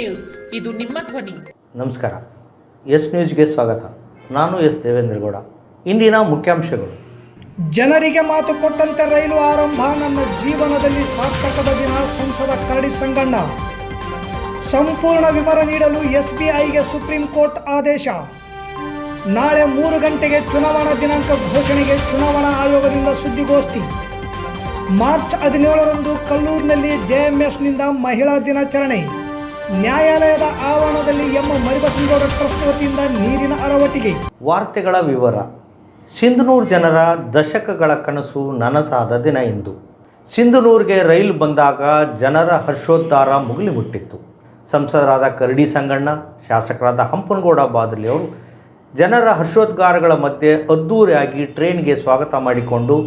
News. ಇದು ನಿಮ್ಮ ಧ್ವನಿ. ನಮಸ್ಕಾರ. ಎಸ್ ನ್ಯೂಸ್ಗೆ ಸ್ವಾಗತ. ನಾನು ಎಸ್ ದೇವೇಂದ್ರಗೌಡ. ಇಂದಿನ ಮುಖ್ಯಾಂಶಗಳು. ಜನರಿಗೆ ಮಾತು ಕೊಟ್ಟಂತೆ ರೈಲು ಆರಂಭ. ನನ್ನ ಜೀವನದಲ್ಲಿ ಸಾರ್ಥಕದ ದಿನ. ಸಂಸದ ಕರಡಿ ಸಂಗಣ್ಣ. ಸಂಪೂರ್ಣ ವಿವರ ನೀಡಲು ಎಸ್ಬಿಐಗೆ ಸುಪ್ರೀಂ ಕೋರ್ಟ್ ಆದೇಶ. ನಾಳೆ ಮೂರು ಗಂಟೆಗೆ ಚುನಾವಣಾ ದಿನಾಂಕ ಘೋಷಣೆಗೆ ಚುನಾವಣಾ ಆಯೋಗದಿಂದ ಸುದ್ದಿಗೋಷ್ಠಿ. ಮಾರ್ಚ್ ಹದಿನೇಳರಂದು ಕಲ್ಲೂರಿನಲ್ಲಿ ಜೆಎಂಎಸ್ನಿಂದ ಮಹಿಳಾ ದಿನಾಚರಣೆ. ನ್ಯಾಯಾಲಯದ ಆವರಣದಲ್ಲಿ ಎಂ ಮರಿಬಸನಗೌಡ ಟ್ರಸ್ಟ್ ವತಿಯಿಂದ ನೀರಿನ ಅರವಟ್ಟಿಗೆ ವಾರ್ತೆಗಳ ವಿವರ. ಸಿಂಧನೂರು ಜನರ ದಶಕಗಳ ಕನಸು ನನಸಾದ ದಿನ ಇಂದು. ಸಿಂಧನೂರಿಗೆ ರೈಲು ಬಂದಾಗ ಜನರ ಹರ್ಷೋದ್ಧಾರ ಮುಗಿಲಿ ಮುಟ್ಟಿತ್ತು ಸಂಸದರಾದ ಕರಡಿ ಸಂಗಣ್ಣ, ಶಾಸಕರಾದ ಹಂಪನಗೌಡ ಬಾದಲಿ ಅವರು ಜನರ ಹರ್ಷೋದ್ಗಾರಗಳ ಮಧ್ಯೆ ಅದ್ದೂರಿಯಾಗಿ ಟ್ರೈನ್ಗೆ ಸ್ವಾಗತ ಮಾಡಿಕೊಂಡು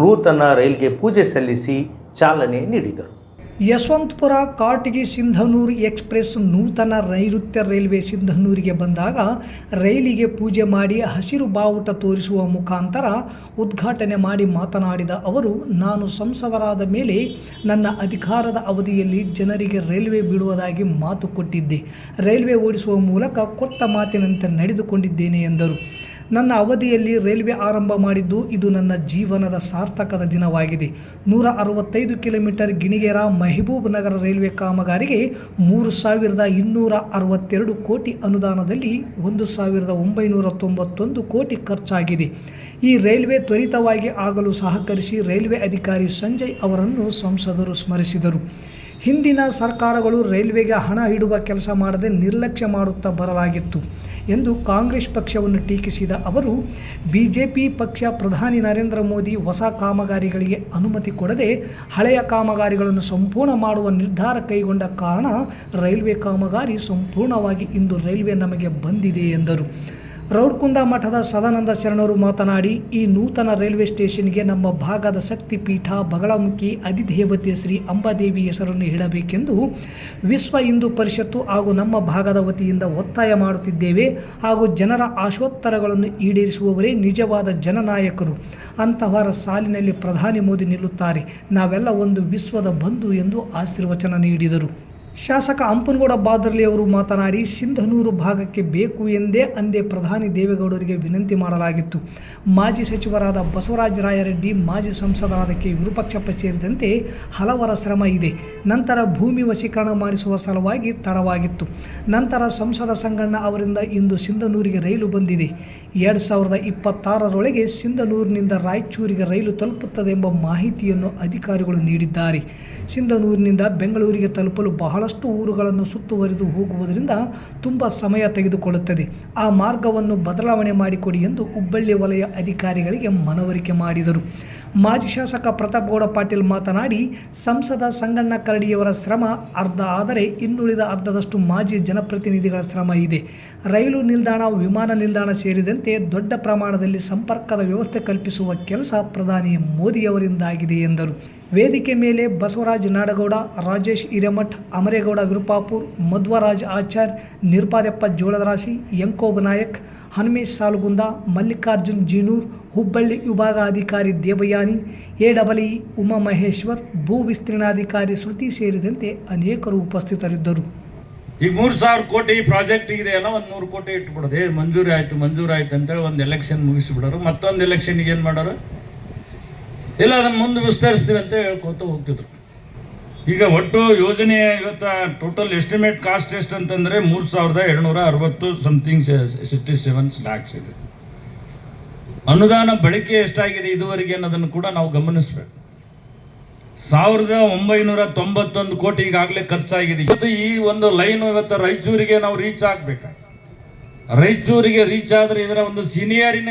ನೂತನ ರೈಲ್ಗೆ ಪೂಜೆ ಸಲ್ಲಿಸಿ ಚಾಲನೆ ನೀಡಿದರು. ಯಶವಂತಪುರ ಕಾಟಗಿ ಸಿಂಧನೂರು ಎಕ್ಸ್ಪ್ರೆಸ್ ನೂತನ ನೈಋತ್ಯ ರೈಲ್ವೆ ಸಿಂಧನೂರಿಗೆ ಬಂದಾಗ ರೈಲಿಗೆ ಪೂಜೆ ಮಾಡಿ ಹಸಿರು ಬಾವುಟ ತೋರಿಸುವ ಮುಖಾಂತರ ಉದ್ಘಾಟನೆ ಮಾಡಿ ಮಾತನಾಡಿದ ಅವರು, ನಾನು ಸಂಸದರಾದ ಮೇಲೆ ನನ್ನ ಅಧಿಕಾರದ ಅವಧಿಯಲ್ಲಿ ಜನರಿಗೆ ರೈಲ್ವೆ ಬಿಡುವುದಾಗಿ ಮಾತು ಕೊಟ್ಟಿದ್ದೆ. ರೈಲ್ವೆ ಓಡಿಸುವ ಮೂಲಕ ಕೊಟ್ಟ ಮಾತಿನಂತೆ ನಡೆದುಕೊಂಡಿದ್ದೇನೆ ಎಂದರು. ನನ್ನ ಅವಧಿಯಲ್ಲಿ ರೈಲ್ವೆ ಆರಂಭ ಮಾಡಿದ್ದು ಇದು ನನ್ನ ಜೀವನದ ಸಾರ್ಥಕದ ದಿನವಾಗಿದೆ. ನೂರ ಅರವತ್ತೈದು ಕಿಲೋಮೀಟರ್ ಗಿಣಿಗೆರ ಮೆಹಬೂಬ್ ನಗರ ರೈಲ್ವೆ ಕಾಮಗಾರಿಗೆ ಮೂರು ಸಾವಿರದ ಇನ್ನೂರ ಅರವತ್ತೆರಡು ಕೋಟಿ ಅನುದಾನದಲ್ಲಿ ಒಂದು ಸಾವಿರದ ಒಂಬೈನೂರ ತೊಂಬತ್ತೊಂದು ಕೋಟಿ ಖರ್ಚಾಗಿದೆ. ಈ ರೈಲ್ವೆ ತ್ವರಿತವಾಗಿ ಆಗಲು ಸಹಕರಿಸಿ ರೈಲ್ವೆ ಅಧಿಕಾರಿ ಸಂಜಯ್ ಅವರನ್ನು ಸಂಸದರು ಸ್ಮರಿಸಿದರು. ಹಿಂದಿನ ಸರ್ಕಾರಗಳು ರೈಲ್ವೆಗೆ ಹಣ ಇಡುವ ಕೆಲಸ ಮಾಡದೆ ನಿರ್ಲಕ್ಷ್ಯ ಮಾಡುತ್ತಾ ಬರಲಾಗಿತ್ತು ಎಂದು ಕಾಂಗ್ರೆಸ್ ಪಕ್ಷವನ್ನು ಟೀಕಿಸಿದ ಅವರು, ಬಿಜೆಪಿ ಪಕ್ಷ ಪ್ರಧಾನಿ ನರೇಂದ್ರ ಮೋದಿ ಹೊಸ ಕಾಮಗಾರಿಗಳಿಗೆ ಅನುಮತಿ ಕೊಡದೆ ಹಳೆಯ ಕಾಮಗಾರಿಗಳನ್ನು ಸಂಪೂರ್ಣ ಮಾಡುವ ನಿರ್ಧಾರ ಕೈಗೊಂಡ ಕಾರಣ ರೈಲ್ವೆ ಕಾಮಗಾರಿ ಸಂಪೂರ್ಣವಾಗಿ ಇಂದು ರೈಲ್ವೆ ನಮಗೆ ಬಂದಿದೆ ಎಂದರು. ರೌಡ್ಕುಂದ ಮಠದ ಸದಾನಂದ ಶರಣರು ಮಾತನಾಡಿ, ಈ ನೂತನ ರೈಲ್ವೆ ಸ್ಟೇಷನ್ಗೆ ನಮ್ಮ ಭಾಗದ ಶಕ್ತಿಪೀಠ ಬಗಳಮುಖಿ ಅಧಿದೇವತೆ ಶ್ರೀ ಅಂಬಾದೇವಿ ಹೆಸರನ್ನು ಇಡಬೇಕೆಂದು ವಿಶ್ವ ಹಿಂದೂ ಪರಿಷತ್ತು ಹಾಗೂ ನಮ್ಮ ಭಾಗದ ವತಿಯಿಂದ ಒತ್ತಾಯ ಮಾಡುತ್ತಿದ್ದೇವೆ. ಹಾಗೂ ಜನರ ಆಶೋತ್ತರಗಳನ್ನು ಈಡೇರಿಸುವವರೇ ನಿಜವಾದ ಜನನಾಯಕರು. ಅಂತಹವರ ಸಾಲಿನಲ್ಲಿ ಪ್ರಧಾನಿ ಮೋದಿ ನಿಲ್ಲುತ್ತಾರೆ. ನಾವೆಲ್ಲ ಒಂದು ವಿಶ್ವದ ಬಂಧು ಎಂದು ಆಶೀರ್ವಚನ ನೀಡಿದರು. ಶಾಸಕ ಹಂಪನಗೌಡ ಬಾದರ್ಲಿ ಅವರು ಮಾತನಾಡಿ, ಸಿಂಧನೂರು ಭಾಗಕ್ಕೆ ಬೇಕು ಎಂದೇ ಅಂದೇ ಪ್ರಧಾನಿ ದೇವೇಗೌಡರಿಗೆ ವಿನಂತಿ ಮಾಡಲಾಗಿತ್ತು. ಮಾಜಿ ಸಚಿವರಾದ ಬಸವರಾಜ ರಾಯರೆಡ್ಡಿ, ಮಾಜಿ ಸಂಸದರಾದ ಕೆ. ವಿರೂಪಾಕ್ಷಪ್ಪ ಸೇರಿದಂತೆ ಹಲವರ ಶ್ರಮ ಇದೆ. ನಂತರ ಭೂಮಿ ವಶೀಕರಣ ಮಾಡಿಸುವ ಸಲುವಾಗಿ ತಡವಾಗಿತ್ತು. ನಂತರ ಸಂಸದ ಸಂಗಣ್ಣ ಅವರಿಂದ ಇಂದು ಸಿಂಧನೂರಿಗೆ ರೈಲು ಬಂದಿದೆ. ಎರಡು ಸಾವಿರದ ಇಪ್ಪತ್ತಾರರೊಳಗೆ ಸಿಂಧನೂರಿನಿಂದ ರಾಯಚೂರಿಗೆ ರೈಲು ತಲುಪುತ್ತದೆ ಎಂಬ ಮಾಹಿತಿಯನ್ನು ಅಧಿಕಾರಿಗಳು ನೀಡಿದ್ದಾರೆ. ಸಿಂಧನೂರಿನಿಂದ ಬೆಂಗಳೂರಿಗೆ ತಲುಪಲು ಬಹಳಷ್ಟು ಊರುಗಳನ್ನು ಸುತ್ತುವರಿದು ಹೋಗುವುದರಿಂದ ತುಂಬ ಸಮಯ ತೆಗೆದುಕೊಳ್ಳುತ್ತದೆ. ಆ ಮಾರ್ಗವನ್ನು ಬದಲಾವಣೆ ಮಾಡಿಕೊಡಿ ಎಂದು ಹುಬ್ಬಳ್ಳಿ ವಲಯ ಅಧಿಕಾರಿಗಳಿಗೆ ಮನವರಿಕೆ ಮಾಡಿದರು. ಮಾಜಿ ಶಾಸಕ ಪ್ರತಾಪ್ ಗೌಡ ಪಾಟೀಲ್ ಮಾತನಾಡಿ, ಸಂಸದ ಸಂಗಣ್ಣ ಕರಡಿಯವರ ಶ್ರಮ ಅರ್ಧ ಆದರೆ ಇನ್ನುಳಿದ ಅರ್ಧದಷ್ಟು ಮಾಜಿ ಜನಪ್ರತಿನಿಧಿಗಳ ಶ್ರಮ ಇದೆ. ರೈಲು ನಿಲ್ದಾಣ, ವಿಮಾನ ನಿಲ್ದಾಣ ಸೇರಿದಂತೆ ದೊಡ್ಡ ಪ್ರಮಾಣದಲ್ಲಿ ಸಂಪರ್ಕದ ವ್ಯವಸ್ಥೆ ಕಲ್ಪಿಸುವ ಕೆಲಸ ಪ್ರಧಾನಿ ಮೋದಿಯವರಿಂದಾಗಿದೆ ಎಂದರು. ವೇದಿಕೆ ಮೇಲೆ ಬಸವರಾಜ್ ನಾಡಗೌಡ, ರಾಜೇಶ್ ಹಿರೇಮಠ್, ಅಮರೇಗೌಡ ವಿರುಪಾಪುರ್ ಮಧ್ವರಾಜ್ ಆಚಾರ್ ನಿರ್ಪಾದೆಪ್ಪ ಜೋಳದರಾಶಿ ಯಂಕೋಬ ನಾಯಕ್, ಹನುಮೇಶ್ ಸಾಲುಗುಂದ, ಮಲ್ಲಿಕಾರ್ಜುನ್ ಜೀನೂರ್, ಹುಬ್ಬಳ್ಳಿ ವಿಭಾಗಾಧಿಕಾರಿ Devayani, A double E Umamaheshwar, ಭೂ ವಿಸ್ತೀರ್ಣಾಧಿಕಾರಿ ಶ್ರುತಿ ಸೇರಿದಂತೆ ಅನೇಕರು ಉಪಸ್ಥಿತರಿದ್ದರು. ಈ ಮೂರು ಸಾವಿರ ಕೋಟಿ ಪ್ರಾಜೆಕ್ಟ್ ಇದೆ ಅಲ್ಲ, ಒಂದು ನೂರು ಕೋಟಿ ಇಟ್ಬಿಡೋದು. ಏ ಮಂಜೂರಿ ಆಯ್ತು ಮಂಜೂರು ಆಯ್ತು ಅಂತೇಳಿ ಒಂದು ಎಲೆಕ್ಷನ್ ಮುಗಿಸಿಬಿಡೋರು. ಮತ್ತೊಂದು ಎಲೆಕ್ಷನ್ಗೆ ಏನು ಮಾಡೋರು? ಇಲ್ಲ, ಅದನ್ನು ಮುಂದೆ ವಿಸ್ತರಿಸ್ತೀವಿ ಅಂತ ಹೇಳ್ಕೊತ ಹೋಗ್ತಿದ್ರು. ಈಗ ಒಟ್ಟು ಯೋಜನೆ ಇವತ್ತು ಟೋಟಲ್ ಎಸ್ಟಿಮೇಟ್ ಕಾಸ್ಟ್ ಎಷ್ಟು ಅಂತಂದರೆ ಮೂರು ಸಾವಿರದ ಎರಡುನೂರ ಅರವತ್ತು ಸಮಥಿಂಗ್ ಸಿಕ್ಸ್ಟಿ ಸೆವೆನ್ ಲ್ಯಾಕ್ಸ್ ಇದೆ. ಅನುದಾನ ಬಳಕೆ ಎಷ್ಟಾಗಿದೆ ಇದುವರೆಗೆ ಅನ್ನೋದನ್ನು ಕೂಡ ನಾವು ಗಮನಿಸಬೇಕು. ಸಾವಿರದ ಒಂಬೈನೂರ ತೊಂಬತ್ತೊಂದು ಕೋಟಿ ಈಗಾಗಲೇ ಖರ್ಚಾಗಿದೆ. ಇವತ್ತು ಈ ಒಂದು ಲೈನ್ ಇವತ್ತು ರಾಯಚೂರಿಗೆ ನಾವು ರೀಚ್ ಆಗ್ಬೇಕಾ ರಾಯಚೂರಿಗೆ ರೀಚ್ ಆದ್ರೆ ಇದರ ಒಂದು ಸೀನಿಯರಿನ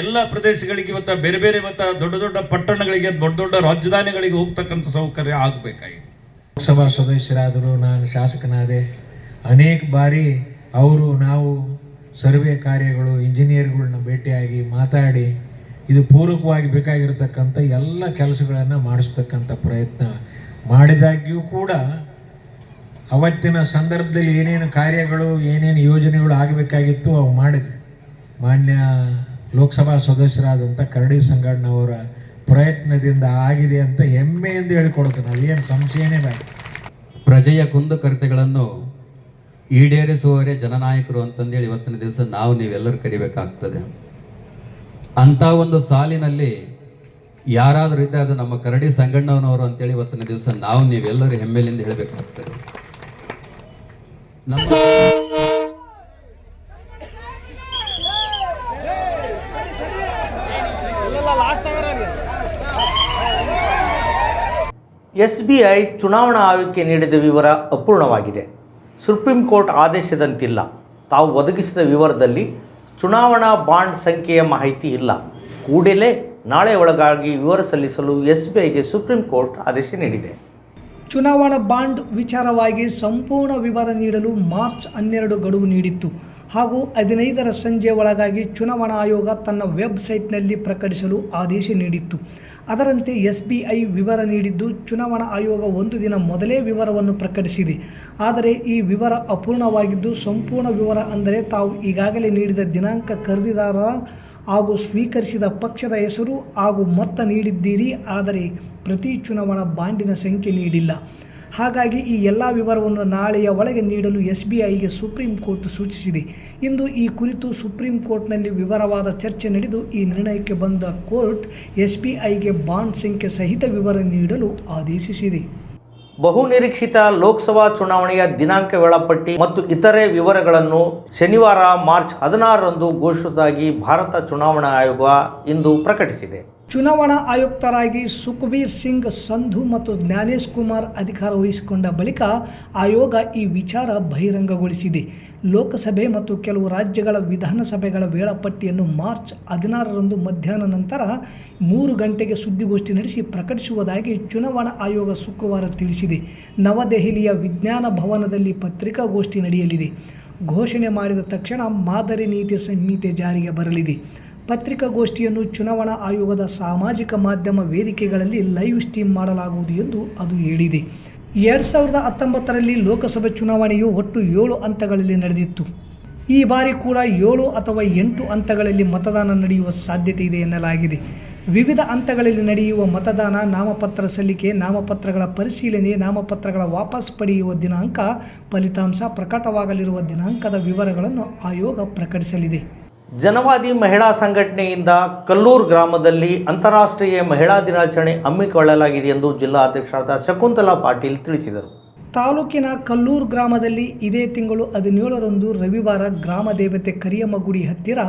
ಎಲ್ಲ ಪ್ರದೇಶಗಳಿಗೆ ಇವತ್ತ ಬೇರೆ ಬೇರೆ ಇವತ್ತ ದೊಡ್ಡ ದೊಡ್ಡ ಪಟ್ಟಣಗಳಿಗೆ, ದೊಡ್ಡ ದೊಡ್ಡ ರಾಜಧಾನಿಗಳಿಗೆ ಹೋಗ್ತಕ್ಕಂಥ ಸೌಕರ್ಯ ಆಗಬೇಕಾಗಿದೆ. ಲೋಕಸಭಾ ಸದಸ್ಯರಾದರು ನಾನು ಶಾಸಕನಾದೆ, ಅನೇಕ ಬಾರಿ ಅವರು ನಾವು ಸರ್ವೆ ಕಾರ್ಯಗಳು ಇಂಜಿನಿಯರ್ಗಳನ್ನ ಭೇಟಿಯಾಗಿ ಮಾತಾಡಿ, ಇದು ಪೂರಕವಾಗಿ ಬೇಕಾಗಿರತಕ್ಕಂಥ ಎಲ್ಲ ಕೆಲಸಗಳನ್ನು ಮಾಡಿಸ್ತಕ್ಕಂಥ ಪ್ರಯತ್ನ ಮಾಡಿದಾಗ್ಯೂ ಕೂಡ ಅವತ್ತಿನ ಸಂದರ್ಭದಲ್ಲಿ ಏನೇನು ಕಾರ್ಯಗಳು, ಏನೇನು ಯೋಜನೆಗಳು ಆಗಬೇಕಾಗಿತ್ತು ಅವು ಮಾಡಿದ್ರು ಮಾನ್ಯ ಲೋಕಸಭಾ ಸದಸ್ಯರಾದಂಥ ಕರಡಿ ಸಂಗಣ್ಣವರ ಪ್ರಯತ್ನದಿಂದ ಆಗಿದೆ ಅಂತ ಹೆಮ್ಮೆಯಿಂದ ಹೇಳಿಕೊಡ್ತೇನೆ ಅದೇನು ಸಂಶಯನೇ ಬೇಡ. ಪ್ರಜೆಯ ಕುಂದುಕೊರತೆಗಳನ್ನು ಈಡೇರಿಸುವವರೇ ಜನನಾಯಕರು ಅಂತಂದೇಳಿ ಇವತ್ತಿನ ದಿವಸ ನಾವು ನೀವೆಲ್ಲರೂ ಕರಿಬೇಕಾಗ್ತದೆ. ಅಂಥ ಒಂದು ಸಾಲಿನಲ್ಲಿ ಯಾರಾದರೂ ಇದ್ದರೆ ಅದು ನಮ್ಮ ಕರಡಿ ಸಂಗಣ್ಣವನವರು ಅಂತೇಳಿ ಇವತ್ತಿನ ದಿವಸ ನಾವು ನೀವೆಲ್ಲರೂ ಹೆಮ್ಮೆಲಿಂದ ಹೇಳಬೇಕಾಗ್ತದೆ. ನಮ್ಮ ಎಸ್ ಬಿ ಐ ಚುನಾವಣಾ ಆಯೋಗಕ್ಕೆ ನೀಡಿದ ವಿವರ ಅಪೂರ್ಣವಾಗಿದೆ. ಸುಪ್ರೀಂ ಕೋರ್ಟ್ ಆದೇಶದಂತಿಲ್ಲ. ತಾವು ಒದಗಿಸಿದ ವಿವರದಲ್ಲಿ ಚುನಾವಣಾ ಬಾಂಡ್ ಸಂಖ್ಯೆಯ ಮಾಹಿತಿ ಇಲ್ಲ. ಕೂಡಲೇ ನಾಳೆ ಒಳಗಾಗಿ ವಿವರ ಸಲ್ಲಿಸಲು ಎಸ್ ಬಿ ಐಗೆ ಸುಪ್ರೀಂ ಕೋರ್ಟ್ ಆದೇಶ ನೀಡಿದೆ. ಚುನಾವಣಾ ಬಾಂಡ್ ವಿಚಾರವಾಗಿ ಸಂಪೂರ್ಣ ವಿವರ ನೀಡಲು ಮಾರ್ಚ್ ಹನ್ನೆರಡು ಗಡುವು ನೀಡಿತ್ತು. ಹಾಗೂ ಹದಿನೈದರ ಸಂಜೆ ಒಳಗಾಗಿ ಚುನಾವಣಾ ಆಯೋಗ ತನ್ನ ವೆಬ್ಸೈಟ್ನಲ್ಲಿ ಪ್ರಕಟಿಸಲು ಆದೇಶ ನೀಡಿತ್ತು. ಅದರಂತೆ ಎಸ್ ಬಿ ಐ ವಿವರ ನೀಡಿದ್ದು, ಚುನಾವಣಾ ಆಯೋಗ ಒಂದು ದಿನ ಮೊದಲೇ ವಿವರವನ್ನು ಪ್ರಕಟಿಸಿದೆ. ಆದರೆ ಈ ವಿವರ ಅಪೂರ್ಣವಾಗಿದ್ದು, ಸಂಪೂರ್ಣ ವಿವರ ಅಂದರೆ ತಾವು ಈಗಾಗಲೇ ನೀಡಿದ ದಿನಾಂಕ ಖರೀದಿದಾರರ ಹಾಗೂ ಸ್ವೀಕರಿಸಿದ ಪಕ್ಷದ ಹೆಸರು ಹಾಗೂ ಮೊತ್ತ ನೀಡಿದ್ದೀರಿ, ಆದರೆ ಪ್ರತಿ ಚುನಾವಣಾ ಬಾಂಡಿನ ಸಂಖ್ಯೆ ನೀಡಿಲ್ಲ. ಹಾಗಾಗಿ ಈ ಎಲ್ಲ ವಿವರವನ್ನು ನಾಳೆಯ ಒಳಗೆ ನೀಡಲು ಎಸ್ ಬಿ ಐಗೆ ಸುಪ್ರೀಂ ಕೋರ್ಟ್ ಸೂಚಿಸಿದೆ. ಇಂದು ಈ ಕುರಿತು ಸುಪ್ರೀಂ ಕೋರ್ಟ್ನಲ್ಲಿ ವಿವರವಾದ ಚರ್ಚೆ ನಡೆದು ಈ ನಿರ್ಣಯಕ್ಕೆ ಬಂದ ಕೋರ್ಟ್ ಎಸ್ ಬಿ ಐಗೆ ಬಾಂಡ್ ಸಂಖ್ಯೆ ಸಹಿತ ವಿವರ ನೀಡಲು ಆದೇಶಿಸಿದೆ. ಬಹುನಿರೀಕ್ಷಿತ ಲೋಕಸಭಾ ಚುನಾವಣೆಯ ದಿನಾಂಕ ವೇಳಾಪಟ್ಟಿ ಮತ್ತು ಇತರೆ ವಿವರಗಳನ್ನು ಶನಿವಾರ ಮಾರ್ಚ್ ಹದಿನಾರರಂದು ಘೋಷಿಸುವುದಾಗಿ ಭಾರತ ಚುನಾವಣಾ ಆಯೋಗ ಇಂದು ಪ್ರಕಟಿಸಿದೆ. ಚುನಾವಣಾ ಆಯುಕ್ತರಾಗಿ ಸುಖಬೀರ್ ಸಿಂಗ್, ಸಂಧು ಮತ್ತು ಜ್ಞಾನೇಶ್ ಕುಮಾರ್ ಅಧಿಕಾರ ವಹಿಸಿಕೊಂಡ ಬಳಿಕ ಆಯೋಗ ಈ ವಿಚಾರ ಬಹಿರಂಗಗೊಳಿಸಿದೆ. ಲೋಕಸಭೆ ಮತ್ತು ಕೆಲವು ರಾಜ್ಯಗಳ ವಿಧಾನಸಭೆಗಳ ವೇಳಾಪಟ್ಟಿಯನ್ನು ಮಾರ್ಚ್ ಹದಿನಾರರಂದು ಮಧ್ಯಾಹ್ನ ನಂತರ ಮೂರು ಗಂಟೆಗೆ ಸುದ್ದಿಗೋಷ್ಠಿ ನಡೆಸಿ ಪ್ರಕಟಿಸುವುದಾಗಿ ಚುನಾವಣಾ ಆಯೋಗ ಶುಕ್ರವಾರ ತಿಳಿಸಿದೆ. ನವದೆಹಲಿಯ ವಿಜ್ಞಾನ ಭವನದಲ್ಲಿ ಪತ್ರಿಕಾಗೋಷ್ಠಿ ನಡೆಯಲಿದೆ. ಘೋಷಣೆ ಮಾಡಿದ ತಕ್ಷಣ ಮಾದರಿ ನೀತಿ ಸಂಹಿತೆ ಜಾರಿಗೆ ಬರಲಿದೆ. ಪತ್ರಿಕಾಗೋಷ್ಠಿಯನ್ನು ಚುನಾವಣಾ ಆಯೋಗದ ಸಾಮಾಜಿಕ ಮಾಧ್ಯಮ ವೇದಿಕೆಗಳಲ್ಲಿ ಲೈವ್ ಸ್ಟ್ರೀಮ್ ಮಾಡಲಾಗುವುದು ಎಂದು ಅದು ಹೇಳಿದೆ. ಎರಡು ಸಾವಿರದ ಹತ್ತೊಂಬತ್ತರಲ್ಲಿ ಲೋಕಸಭೆ ಚುನಾವಣೆಯು ಒಟ್ಟು ಏಳು ಹಂತಗಳಲ್ಲಿ ನಡೆದಿತ್ತು. ಈ ಬಾರಿ ಕೂಡ ಏಳು ಅಥವಾ ಎಂಟು ಹಂತಗಳಲ್ಲಿ ಮತದಾನ ನಡೆಯುವ ಸಾಧ್ಯತೆ ಇದೆ ಎನ್ನಲಾಗಿದೆ. ವಿವಿಧ ಹಂತಗಳಲ್ಲಿ ನಡೆಯುವ ಮತದಾನ, ನಾಮಪತ್ರ ಸಲ್ಲಿಕೆ, ನಾಮಪತ್ರಗಳ ಪರಿಶೀಲನೆ, ನಾಮಪತ್ರಗಳ ವಾಪಸ್ ಪಡೆಯುವ ದಿನಾಂಕ, ಫಲಿತಾಂಶ ಪ್ರಕಟವಾಗಲಿರುವ ದಿನಾಂಕದ ವಿವರಗಳನ್ನು ಆಯೋಗ ಪ್ರಕಟಿಸಲಿದೆ. ಜನವಾದಿ ಮಹಿಳಾ ಸಂಘಟನೆಯಿಂದ ಕಲ್ಲೂರು ಗ್ರಾಮದಲ್ಲಿ ಅಂತಾರಾಷ್ಟ್ರೀಯ ಮಹಿಳಾ ದಿನಾಚರಣೆ ಹಮ್ಮಿಕೊಳ್ಳಲಾಗಿದೆ ಎಂದು ಜಿಲ್ಲಾಧ್ಯಕ್ಷರಾದ ಶಕುಂತಲಾ ಪಾಟೀಲ್ ತಿಳಿಸಿದರು. ತಾಲೂಕಿನ ಕಲ್ಲೂರು ಗ್ರಾಮದಲ್ಲಿ ಇದೇ ತಿಂಗಳು ಹದಿನೇಳರಂದು ರವಿವಾರ ಗ್ರಾಮ ದೇವತೆ ಕರಿಯಮ್ಮ ಗುಡಿ ಹತ್ತಿರ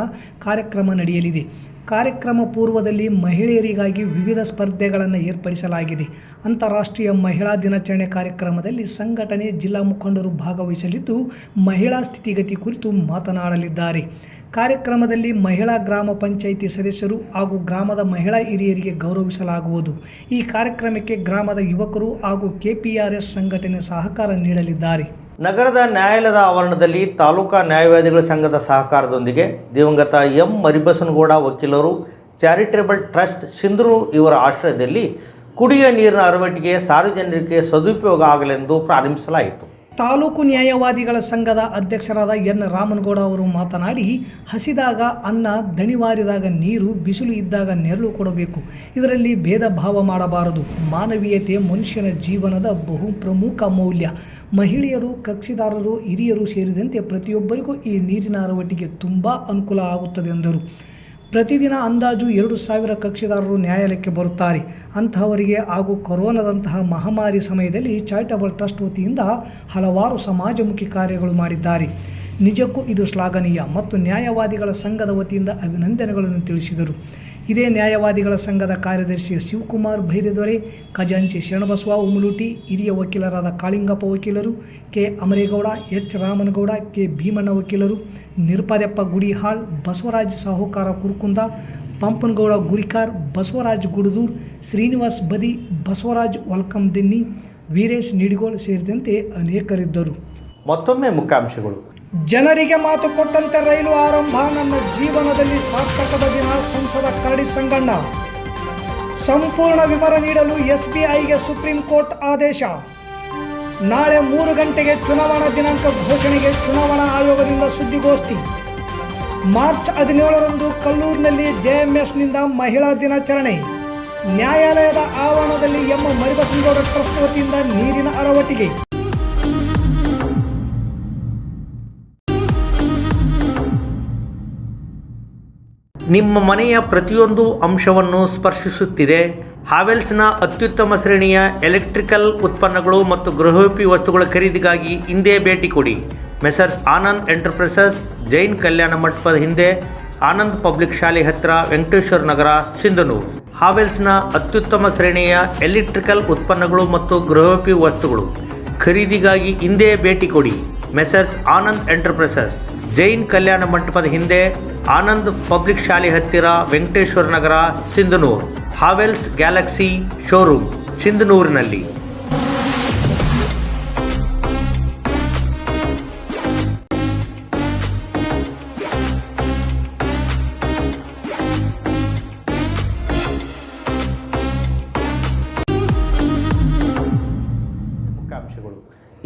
ಕಾರ್ಯಕ್ರಮ ನಡೆಯಲಿದೆ. ಕಾರ್ಯಕ್ರಮ ಪೂರ್ವದಲ್ಲಿ ಮಹಿಳೆಯರಿಗಾಗಿ ವಿವಿಧ ಸ್ಪರ್ಧೆಗಳನ್ನು ಏರ್ಪಡಿಸಲಾಗಿದೆ. ಅಂತಾರಾಷ್ಟ್ರೀಯ ಮಹಿಳಾ ದಿನಾಚರಣೆ ಕಾರ್ಯಕ್ರಮದಲ್ಲಿ ಸಂಘಟನೆ ಜಿಲ್ಲಾ ಮುಖಂಡರು ಭಾಗವಹಿಸಲಿದ್ದು, ಮಹಿಳಾ ಸ್ಥಿತಿಗತಿ ಕುರಿತು ಮಾತನಾಡಲಿದ್ದಾರೆ. ಕಾರ್ಯಕ್ರಮದಲ್ಲಿ ಮಹಿಳಾ ಗ್ರಾಮ ಪಂಚಾಯಿತಿ ಸದಸ್ಯರು ಹಾಗೂ ಗ್ರಾಮದ ಮಹಿಳಾ ಹಿರಿಯರಿಗೆ ಗೌರವಿಸಲಾಗುವುದು. ಈ ಕಾರ್ಯಕ್ರಮಕ್ಕೆ ಗ್ರಾಮದ ಯುವಕರು ಹಾಗೂ ಕೆಪಿಆರ್ಎಸ್ ಸಂಘಟನೆ ಸಹಕಾರ ನೀಡಲಿದ್ದಾರೆ. ನಗರದ ನ್ಯಾಯಾಲಯದ ಆವರಣದಲ್ಲಿ ತಾಲೂಕಾ ನ್ಯಾಯವಾದಿಗಳ ಸಂಘದ ಸಹಕಾರದೊಂದಿಗೆ ದಿವಂಗತ ಎಂ ಮರಿಬಸನಗೌಡ ವಕೀಲರು ಚಾರಿಟೇಬಲ್ ಟ್ರಸ್ಟ್ ಸಿಂಧರು ಇವರ ಆಶ್ರಯದಲ್ಲಿ ಕುಡಿಯುವ ನೀರಿನ ಅರವಟ್ಟಿಗೆ ಸಾರ್ವಜನಿಕರಿಗೆ ಸದುಪಯೋಗ ಆಗಲೆಂದು ಪ್ರಾರಂಭಿಸಲಾಯಿತು. ತಾಲೂಕು ನ್ಯಾಯವಾದಿಗಳ ಸಂಘದ ಅಧ್ಯಕ್ಷರಾದ ಎನ್. ರಾಮನಗೌಡ ಅವರು ಮಾತನಾಡಿ, ಹಸಿದಾಗ ಅನ್ನ, ದಣಿವಾರಿದಾಗ ನೀರು, ಬಿಸಿಲು ಇದ್ದಾಗ ನೆರಳು ಕೊಡಬೇಕು. ಇದರಲ್ಲಿ ಭೇದ ಭಾವ ಮಾಡಬಾರದು. ಮಾನವೀಯತೆ ಮನುಷ್ಯನ ಜೀವನದ ಬಹು ಪ್ರಮುಖ ಮೌಲ್ಯ. ಮಹಿಳೆಯರು, ಕಕ್ಷಿದಾರರು, ಹಿರಿಯರು ಸೇರಿದಂತೆ ಪ್ರತಿಯೊಬ್ಬರಿಗೂ ಈ ನೀರಿನ ಅರವಟ್ಟಿಗೆ ತುಂಬ ಅನುಕೂಲ ಆಗುತ್ತದೆ ಎಂದರು. ಪ್ರತಿದಿನ ಅಂದಾಜು ಎರಡು ಸಾವಿರ ಕಕ್ಷಿದಾರರು ನ್ಯಾಯಾಲಯಕ್ಕೆ ಬರುತ್ತಾರೆ. ಅಂತಹವರಿಗೆ ಹಾಗೂ ಕೊರೋನಾದಂತಹ ಮಹಾಮಾರಿ ಸಮಯದಲ್ಲಿ ಚಾರಿಟಬಲ್ ಟ್ರಸ್ಟ್ ವತಿಯಿಂದ ಹಲವಾರು ಸಮಾಜಮುಖಿ ಕಾರ್ಯಗಳು ಮಾಡಿದ್ದಾರೆ. ನಿಜಕ್ಕೂ ಇದು ಶ್ಲಾಘನೀಯ ಮತ್ತು ನ್ಯಾಯವಾದಿಗಳ ಸಂಘದ ವತಿಯಿಂದ ಅಭಿನಂದನೆಗಳನ್ನು ತಿಳಿಸಿದರು. ಇದೇ ನ್ಯಾಯವಾದಿಗಳ ಸಂಘದ ಕಾರ್ಯದರ್ಶಿ ಶಿವಕುಮಾರ್ ಭೈರದೊರೆ, ಖಜಾಂಚಿ ಶರಣಬಸವ ಉಮಲೂಟಿ, ಹಿರಿಯ ವಕೀಲರಾದ ಕಾಳಿಂಗಪ್ಪ ವಕೀಲರು, K Amaregowda, H Ramanagowda, K Bhimanna ವಕೀಲರು, ನಿರ್ಪದೆಪ್ಪ ಗುಡಿಹಾಳ್, ಬಸವರಾಜ್ ಸಾಹುಕಾರ ಕುರುಕುಂದ, ಪಂಪನಗೌಡ ಗುರಿಕಾರ್, ಬಸವರಾಜ್ ಗುಡದೂರ್, ಶ್ರೀನಿವಾಸ್ ಬದಿ, ಬಸವರಾಜ್ ವಲ್ಕಮ್ ದಿನ್ನಿ ವೀರೇಶ್ ನಿಡಿಗೋಳ್ ಸೇರಿದಂತೆ ಅನೇಕರಿದ್ದರು. ಮತ್ತೊಮ್ಮೆ ಮುಖ್ಯಾಂಶಗಳು. ಜನರಿಗೆ ಮಾತು ಕೊಟ್ಟಂತೆ ರೈಲು ಆರಂಭ. ನನ್ನ ಜೀವನದಲ್ಲಿ ಸಾರ್ಥಕದ ದಿನ. ಸಂಸದ ಕರಡಿ ಸಂಗಣ್ಣ. ಸಂಪೂರ್ಣ ವಿವರ ನೀಡಲು ಎಸ್ಬಿಐಗೆ ಸುಪ್ರೀಂ ಕೋರ್ಟ್ ಆದೇಶ. ನಾಳೆ ಮೂರು ಗಂಟೆಗೆ ಚುನಾವಣಾ ದಿನಾಂಕ ಘೋಷಣೆಗೆ ಚುನಾವಣಾ ಆಯೋಗದಿಂದ ಸುದ್ದಿಗೋಷ್ಠಿ. ಮಾರ್ಚ್ ಹದಿನೇಳರಂದು ಕಲ್ಲೂರಿನಲ್ಲಿ ಜೆಎಂಎಸ್ನಿಂದ ಮಹಿಳಾ ದಿನಾಚರಣೆ. ನ್ಯಾಯಾಲಯದ ಆವರಣದಲ್ಲಿ ಎಂ ಮರಿಬಸನಗೌಡ ಟ್ರಸ್ಟ್ ವತಿಯಿಂದ ನೀರಿನ ಅರವಟ್ಟಿಗೆ ನಿಮ್ಮ ಮನೆಯ ಪ್ರತಿಯೊಂದು ಅಂಶವನ್ನು ಸ್ಪರ್ಶಿಸುತ್ತಿದೆ. ಹಾವೆಲ್ಸ್ನ ಅತ್ಯುತ್ತಮ ಶ್ರೇಣಿಯ ಎಲೆಕ್ಟ್ರಿಕಲ್ ಉತ್ಪನ್ನಗಳು ಮತ್ತು ಗೃಹೋಪಿ ವಸ್ತುಗಳ ಖರೀದಿಗಾಗಿ ಹಿಂದೆ ಭೇಟಿ ಕೊಡಿ. ಮೆಸರ್ಸ್ ಆನಂದ್ ಎಂಟರ್ಪ್ರೈಸಸ್, ಜೈನ್ ಕಲ್ಯಾಣ ಮಂಟಪದ ಹಿಂದೆ, ಆನಂದ್ ಪಬ್ಲಿಕ್ ಶಾಲೆ ಹತ್ತಿರ ವೆಂಕಟೇಶ್ವರ ನಗರ, ಸಿಂಧನೂರು. ಹಾವೆಲ್ಸ್ನ ಅತ್ಯುತ್ತಮ ಶ್ರೇಣಿಯ ಎಲೆಕ್ಟ್ರಿಕಲ್ ಉತ್ಪನ್ನಗಳು ಮತ್ತು ಗೃಹೋಪಿ ವಸ್ತುಗಳು. ಖರೀದಿಗಾಗಿ ಹಿಂದೆ ಭೇಟಿ ಕೊಡಿ. Messrs Anand enterprises. ಜೈನ್ ಕಲ್ಯಾಣ ಮಂಟಪದ ಹಿಂದೆ ಆನಂದ್ ಪಬ್ಲಿಕ್ ಶಾಲೆ ಹತ್ತಿರ Venkateshwara Nagar, Sindhanur. Havells Galaxy showroom, ಸಿಂಧನೂರಿನಲ್ಲಿ.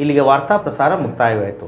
ಇಲ್ಲಿಗೆ ವಾರ್ತಾ ಪ್ರಸಾರ ಮುಕ್ತಾಯವಾಯಿತು.